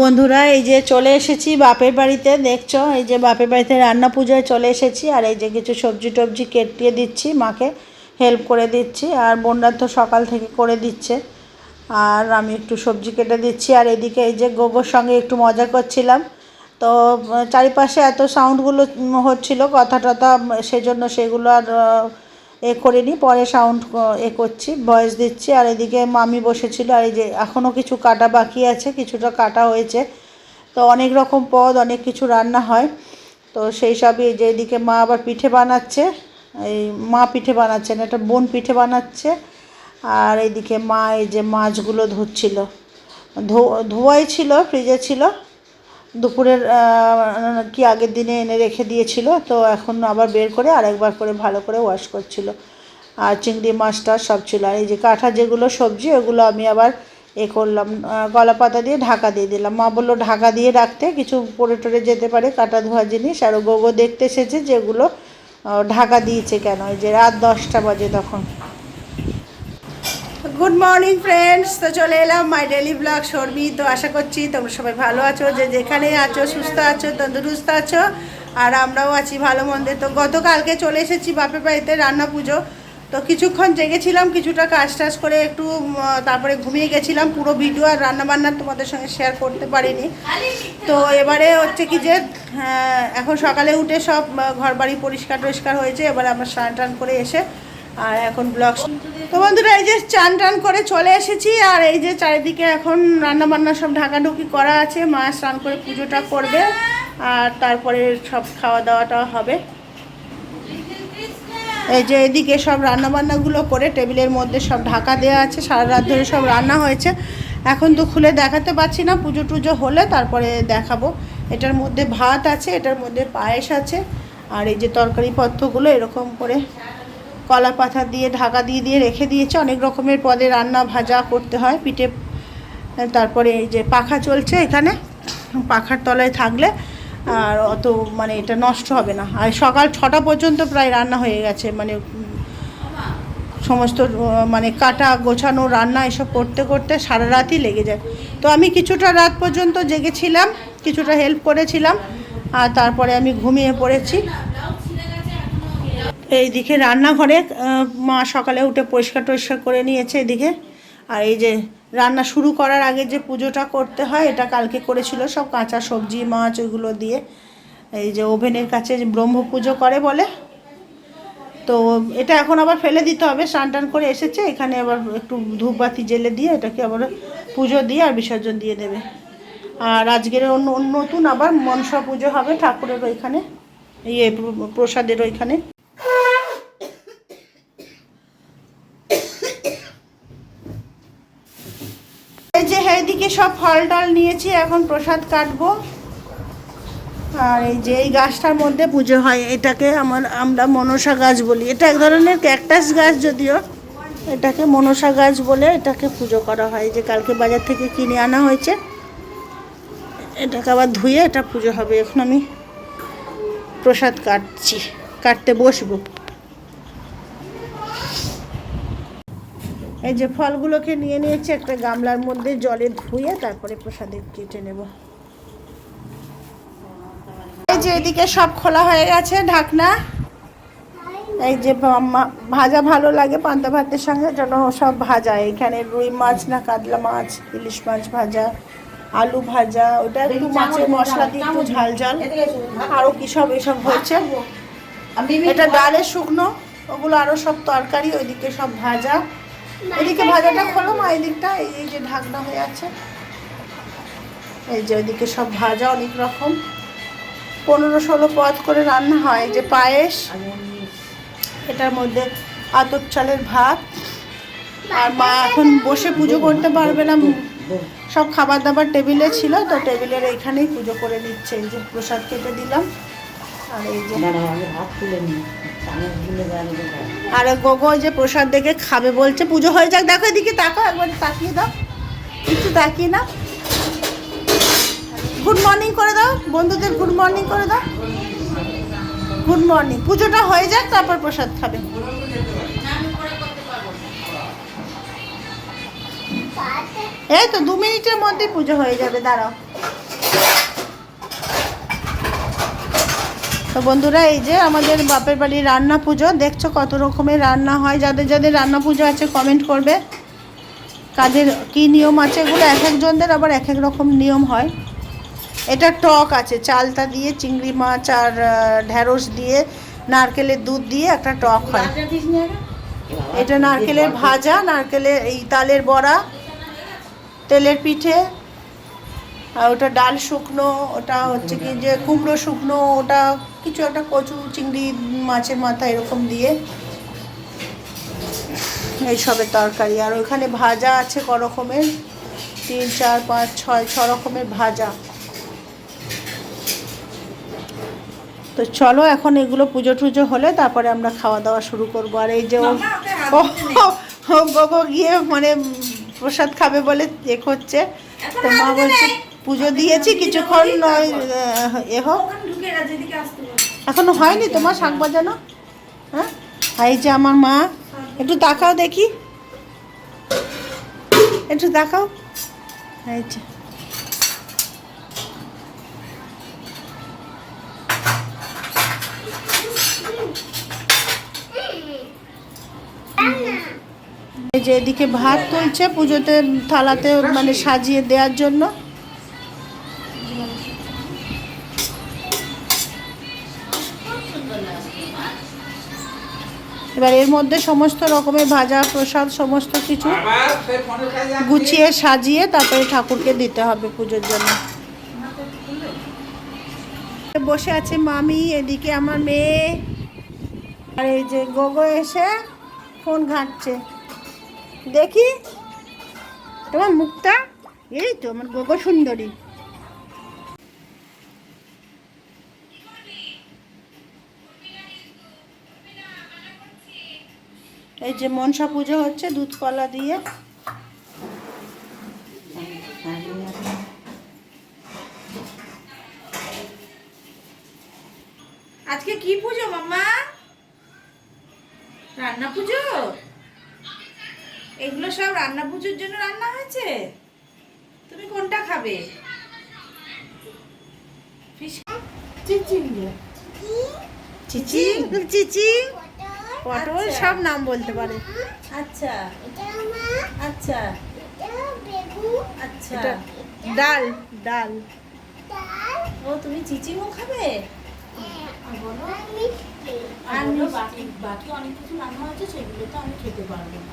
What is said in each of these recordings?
বন্ধুরা, এই যে চলে এসেছি বাপের বাড়িতে, দেখছ? এই যে বাপের বাড়িতে রান্না পুজোয় চলে এসেছি, আর এই যে কিছু সবজি টবজি কেটিয়ে দিচ্ছি, মাকে হেল্প করে দিচ্ছি, আর বোনরা তো সকাল থেকে করে দিচ্ছে। আর আমি একটু সবজি কেটে দিচ্ছি, আর এদিকে এই যে গোগোর সঙ্গে একটু মজা করছিলাম। তো চারিপাশে এত সাউন্ডগুলো হচ্ছিল, কথা টথা সেজন্য সেগুলো আর আহ, করে করিনি পরে সাউন্ড এ করছি ভয়েস দিচ্ছি আর এদিকে মামি বসেছিল আর এই যে এখনও কিছু কাটা বাকি আছে কিছুটা কাটা হয়েছে। তো অনেক রকম পদ অনেক কিছু রান্না হয়। তো সেই সবই যে এদিকে মা আবার পিঠে বানাচ্ছে এই মা পিঠে বানাচ্ছে না একটা বোন পিঠে বানাচ্ছে আর এইদিকে মা এই যে মাছগুলো ধুচ্ছিল ধোয়াই ছিল ফ্রিজে ছিল দুপুরের কি আগের দিনে এনে রেখে দিয়েছিল, তো এখন আবার বের করে আরেকবার করে ভালো করে ওয়াশ করছিল। আর চিংড়ি মাছটা সব ছিল। আর এই যে কাঁঠা যেগুলো সবজি, ওগুলো আমি আবার এ করলাম গলা পাতা দিয়ে ঢাকা দিয়ে দিলাম। মা বলল, ঢাকা দিয়ে রাখতে কিছু পড়ে টরে যেতে পারে, কাটা ধোয়া জিনিস। আর গোগো দেখতে এসেছে যেগুলো ঢাকা দিয়েছে কেন? এই যে রাত দশটা বাজে তখন। গুড মর্নিং ফ্রেন্ডস তো চলে এলাম মাই ডেলি ব্লগ শর্মি। তো আশা করছি তোমরা সবাই ভালো আছো যে যেখানে আছো সুস্থ আছো তন্দুরুস্ত আছো আর আমরাও আছি ভালো মন্দে। তো গতকালকে চলে এসেছি বাপের বাড়িতে রান্না পুজো। তো কিছুক্ষণ জেগেছিলাম কিছুটা কাজ টাজ করে একটু তারপরে ঘুমিয়ে গেছিলাম। পুরো ভিডিও আর রান্নাবান্না তোমাদের সঙ্গে শেয়ার করতে পারিনি। তো এবারে হচ্ছে কি যে হ্যাঁ, এখন সকালে উঠে সব ঘর বাড়ি পরিষ্কার টরিষ্কার হয়েছে। এবারে আমরা স্নান টান করে এসে আর এখন ব্লগ তো বন্ধুরা, এই যে চান টান করে চলে এসেছি, আর এই যে চারিদিকে এখন রান্না বান্না সব ঢাকাঢুকি করা আছে। মা স্নান করে পুজোটা করবে, আর তারপরে সব খাওয়া দাওয়াটা হবে। এই যে এদিকে সব রান্না বান্নাগুলো করে টেবিলের মধ্যে সব ঢাকা দেওয়া আছে, সারা রাত ধরে সব রান্না হয়েছে। এখন তো খুলে দেখাতে পারছি না, পুজো টুজো হলে তারপরে দেখাবো। এটার মধ্যে ভাত আছে, এটার মধ্যে পায়েস আছে, আর এই যে তরকারি পত্রগুলো এরকম করে কলা পাতা দিয়ে, ঢাকা দিয়ে দিয়ে রেখে দিয়েছে। অনেক রকমের পদে রান্না ভাজা করতে হয় পিঠে। তারপরে এই যে পাখা চলছে এখানে, পাখার তলায় থাকলে আর অত মানে এটা নষ্ট হবে না। আর সকাল ছটা পর্যন্ত প্রায় রান্না হয়ে গেছে মানে সমস্ত মানে কাটা, গোছানো, রান্না এসব করতে করতে সারা রাতই লেগে যায়। তো আমি কিছুটা রাত পর্যন্ত জেগেছিলাম, কিছুটা হেল্প করেছিলাম, আর তারপরে আমি ঘুমিয়ে পড়েছি। এইদিকে রান্নাঘরে মা সকালে উঠে পরিষ্কার টরিষ্কার করে নিয়েছে এদিকে। আর এই যে রান্না শুরু করার আগে যে পুজোটা করতে হয়, এটা কালকে করেছিল সব কাঁচা সবজি, মাছ ওইগুলো দিয়ে। এই যে ওভেনের কাছে ব্রহ্ম পুজো করে বলে। তো এটা এখন আবার ফেলে দিতে হবে, স্নান টান করে এসেছে। এখানে আবার একটু ধূপবাতি জেলে দিয়ে এটাকে আবার পুজো দিয়ে আর বিসর্জন দিয়ে দেবে। আর আজকের অন্য নতুন আবার মনসা পুজো হবে ঠাকুরের ওইখানে ইয়ে প্রসাদের ওইখানে এই এইদিকে সব ফল টল নিয়েছি, এখন প্রসাদ কাটবো। আর এই যে এই গাছটার মধ্যে পুজো হয়, এটাকে আমার, আমরা মনসা গাছ বলি। এটা এক ধরনের ক্যাকটাস গাছ যদিও, এটাকে মনসা গাছ বলে এটাকে পুজো করা হয়। যে কালকে বাজার থেকে কিনে আনা হয়েছে, এটাকে আবার ধুয়ে এটা পুজো হবে। এখন আমি প্রসাদ কাটছি, কাটতে বসবো। এই যে ফলগুলোকে নিয়ে নিয়েছি একটা গামলার মধ্যে জলে ধুয়ে তারপরে প্রসাদে কেটে নেব। এই যে এদিকে সব খোলা হয়ে গেছে ঢাকনা। এই যে ভাজা ভালো লাগে পান্তা ভাতের সঙ্গে জন্য সব ভাজা এখানে রুই মাছ না কাতলা মাছ ইলিশ মাছ ভাজা আলু ভাজা ওটা একটু মাছের মশলা দিয়ে একটু ঝাল ঝাল। আরও কী সব এসব হয়েছে? এটা ডালের শুকনো ওগুলো আরও সব তরকারি ওইদিকে সব ভাজা। এদিকে ভাজাটা খোলো মা এদিকটা, এই যে ঢাকনা হয়ে আছে। এই যে ওইদিকে সব ভাজা অনেক রকম। পনেরো ষোলো পদ করে রান্না হয় যে পায়েস, এটার মধ্যে আতপ চালের ভাত। আর মা এখন বসে পুজো করতে পারবে না। সব খাবার দাবার টেবিলে ছিল, তো টেবিলের এইখানেই পুজো করে দিচ্ছে এই যে প্রসাদ কেটে দিলাম। আর এই যে ভাত তুলে নি চামচগুলো গাড়ি আর গোগো যে প্রসাদ দেখে খাবে বলছে, পুজো হয়ে যাক, দেখো এদিকে তাকো একবার তাকিয়ে দাও। একটু তাকিয়ে না গুড মর্নিং করে দাও, বন্ধুদের গুড মর্নিং করে দাও। গুড মর্নিং পুজোটা হয়ে যাক, তারপর প্রসাদ খাবে। এই তো দু মিনিটের মধ্যে পুজো হয়ে যাবে, দাঁড়াও। তো বন্ধুরা এই যে আমাদের বাপের বাড়ির রান্না পুজো দেখছ কত রকমের রান্না হয়? যাদের যাদের রান্না পুজো আছে কমেন্ট করবে। কাদের কি নিয়ম আছে এগুলো এক একজনদের আবার এক এক রকম নিয়ম হয়। এটা টক আছে চালটা দিয়ে চিংড়ি মাছ আর ঢ্যাঁড়স দিয়ে নারকেলের দুধ দিয়ে একটা টক হয়। এটা নারকেলের ভাজা নারকেলের এই তালের বড়া তেলের পিঠে আর ওটা ডাল শুকনো ওটা হচ্ছে কি যে কুমড়ো শুকনো ওটা কিছু একটা কচু চিংড়ি মাছের মাথা এরকম দিয়ে এইসবের তরকারি। আর ওইখানে ভাজা আছে ক রকমের তিন চার পাঁচ ছয় ছ রকমের ভাজা। তো চলো এখন এগুলো পুজো টুজো হলে তারপরে আমরা খাওয়া দাওয়া শুরু করব। আর এই যে ও গিয়ে মানে প্রসাদ খাবে বলে এ করছে। তো মা বলছে পুজো দিয়েছি কিছুক্ষণ নয় এ হোক। এখনও হয়নি তোমার শাক বাজানো? হ্যাঁ? এই যে আমার মা। একটু তাকাও দেখি। একটু তাকাও এই যে। এই যে এদিকে ভাত তুলছে পুজোতে থালাতে মানে সাজিয়ে দেওয়ার জন্য। এবার এর মধ্যে সমস্ত রকমের ভাজা, প্রসাদ, সমস্ত কিছু গুছিয়ে সাজিয়ে তারপরে ঠাকুরকে দিতে হবে পুজোর জন্য। বসে আছে মামি, এদিকে আমার মেয়ে। আর এই যে গোগো এসে ফোন ঘাঁটছে। দেখি? তোমার মুখটা? এই তো, আমার গোগো সুন্দরী। এই যে মনসা পুজো হচ্ছে দুধ কলা দিয়ে। আজকে কি পুজো মাম্মা? রান্না পুজো? এগুলো সব রান্না পুজোর জন্য রান্না হয়েছে? তুমি কোনটা খাবে? চিচিঙ্গা। চিচি? চিচি? পটল আচ্ছা। সব নাম বলতে পারে। আচ্ছা। আচ্ছা। আচ্ছা। ডাল ডাল। ও তুমি চিচিঙ্গা খাবে? আর বাকি বাকি অনেক কিছু রান্না হয়েছে সেগুলো তো আমি খেতে পারব না।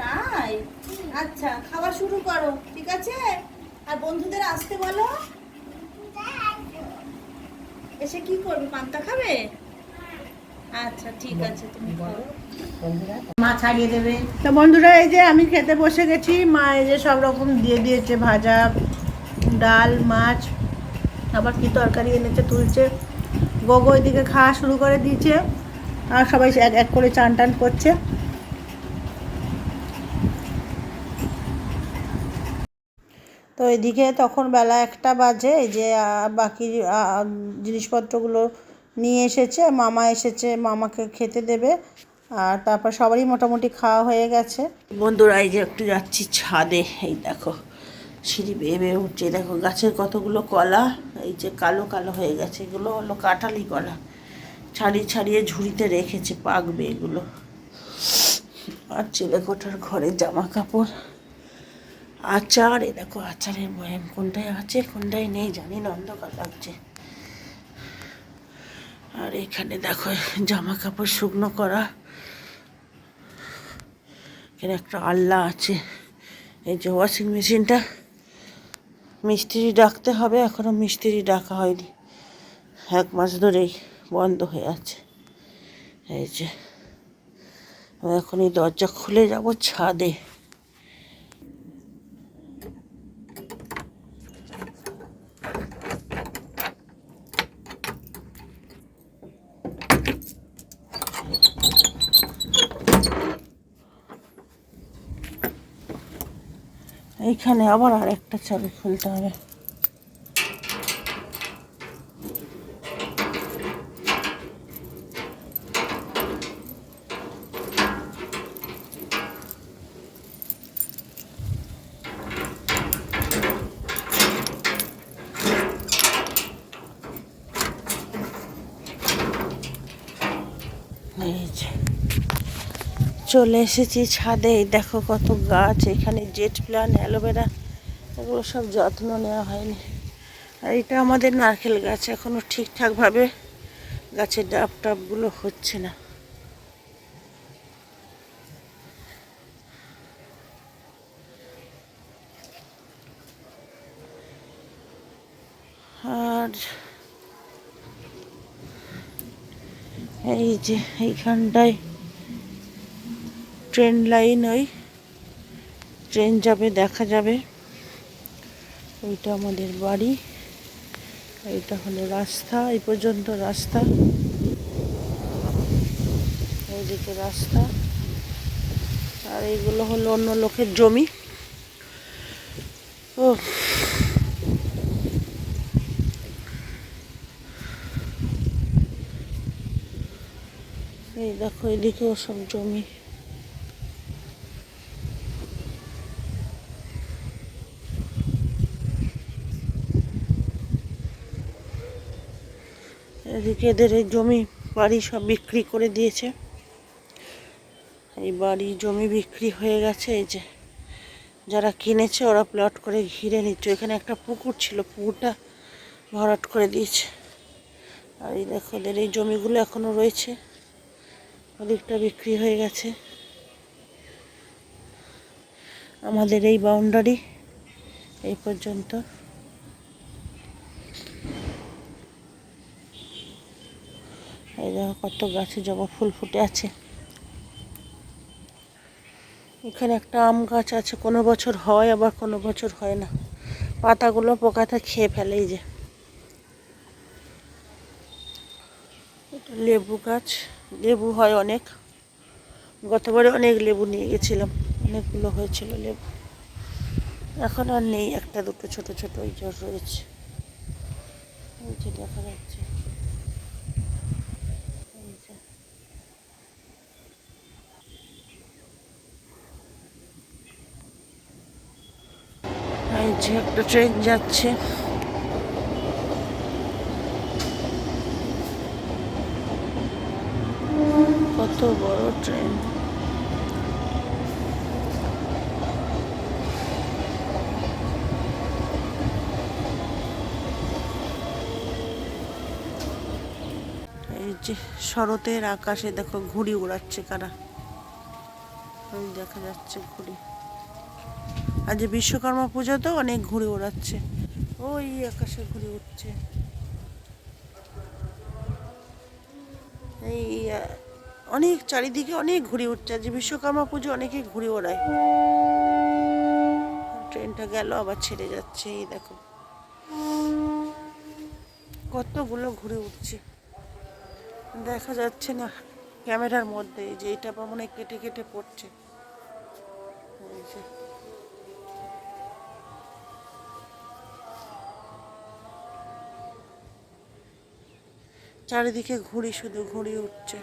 তাই? আচ্ছা খাওয়া শুরু করো ঠিক আছে? আর বন্ধুদের আসতে বলো। এসে কি করবে? পান্তা খাবে? আচ্ছা ঠিক আছে তুমি করো মা ছাড়িয়ে দেবে। তো বন্ধুরা এই যে আমি খেতে বসে গেছি মা এই যে সব রকম দিয়ে দিয়েছে ভাজা ডাল মাছ আবার কি তরকারি এনেছে তুলছে। গোগো এদিকে খাওয়া শুরু করে দিয়েছে আর সবাই এক এক করে চান টান করছে। তো এদিকে তখন বেলা একটা বাজে, এই যে বাকি জিনিসপত্রগুলো নিয়ে এসেছে, মামা এসেছে, মামাকে খেতে দেবে, আর তারপর সবারই মোটামুটি খাওয়া হয়ে গেছে। বন্ধুরা, এই যে একটু যাচ্ছি ছাদে, এই দেখো, সিঁড়ি বেয়ে বেয়ে উঠছে দেখো গাছের কতগুলো কলা, এই যে কালো কালো হয়ে গেছে, এগুলো হলো কাঁঠালি কলা, ছাড়িয়ে ছাড়িয়ে ঝুড়িতে রেখেছে পাকবে এগুলো। আর চিলেকোঠার ঘরে জামা কাপড়। আচার এ দেখো আচারের বয়াম কোনটায় আছে কোনটায় নেই, জানি না, অন্ধকার লাগছে। আর এখানে দেখো জামা কাপড় শুকনো করা। এখানে একটা আল্লা আছে। এই যে ওয়াশিং মেশিনটা মিস্ত্রি ডাকতে হবে, এখনও মিস্ত্রি ডাকা হয়নি। এক মাস ধরেই বন্ধ হয়ে আছে। এই যে, আমি এখন এই দরজা খুলে যাব ছাদে। এইখানে আবার আরেকটা চাবি খুলতে হবে এই যে চলে এসেছি ছাদে। দেখো কত গাছ, এখানে জেট প্লান, অ্যালোভেরা, এগুলো সব যত্ন নেওয়া হয়নি। আর এটা আমাদের নারকেল গাছ এখনও ঠিকঠাকভাবে গাছের ডাব টাবগুলো হচ্ছে না। আর এই যে এইখানটায় ট্রেন লাইন, ওই ট্রেন যাবে, দেখা যাবে। ওইটা আমাদের বাড়ি। এইটা হলো রাস্তা, এই পর্যন্ত রাস্তা। ওইদিকে রাস্তা। আর এইগুলো হলো অন্য লোকের জমি। ও। এই দেখো, এদিকেও সব জমি। এদিকে এদের এই জমি বাড়ি সব বিক্রি করে দিয়েছে। এই বাড়ি, জমি বিক্রি হয়ে গেছে, এই যে যারা কিনেছে ওরা প্লট করে ঘিরে নিচ্ছে। এখানে একটা পুকুর ছিল, পুকুরটা ভরাট করে দিয়েছে। আর এই দেখো ওদের এই জমিগুলো এখনও রয়েছে। ওদিকটা বিক্রি হয়ে গেছে। আমাদের এই বাউন্ডারি এই পর্যন্ত। এই দেখো কত গাছে জবা ফুল ফুটে আছে। এখানে একটা আম গাছ আছে, কোনো বছর হয়, আবার কোনো বছর হয় না। পাতাগুলো পোকাটা খেয়ে ফেলে এই যে। লেবু গাছ, লেবু হয় অনেক। গতবারে অনেক লেবু নিয়ে গেছিলাম, অনেকগুলো হয়েছিল লেবু। এখন আর নেই, একটা দুটো ছোট ছোট ওই যে রয়েছে। দেখা যাচ্ছে এই যে। এই যে একটা ট্রেন যাচ্ছে। কত বড় ট্রেন যে শরতের আকাশে দেখো ঘুড়ি উড়াচ্ছে কারা। দেখা যাচ্ছে ঘুড়ি। আজ যে বিশ্বকর্মা তো অনেক ঘুরে ওড়াচ্ছে ওই আকাশে ঘুরে উঠছে। এই, অনেক চারিদিকে অনেক ঘুরে উঠছে। আজ বিশ্বকর্মা পুজো অনেকে ঘুরে ওড়ায় ট্রেনটা গেল, আবার ছেড়ে যাচ্ছে, এই দেখো। কতগুলো ঘুরে উঠছে। দেখা যাচ্ছে না ক্যামেরার মধ্যে, যে এটা মনে কেটে কেটে পড়ছে। চারিদিকে ঘুড়ি শুধু ঘুড়ি উঠছে।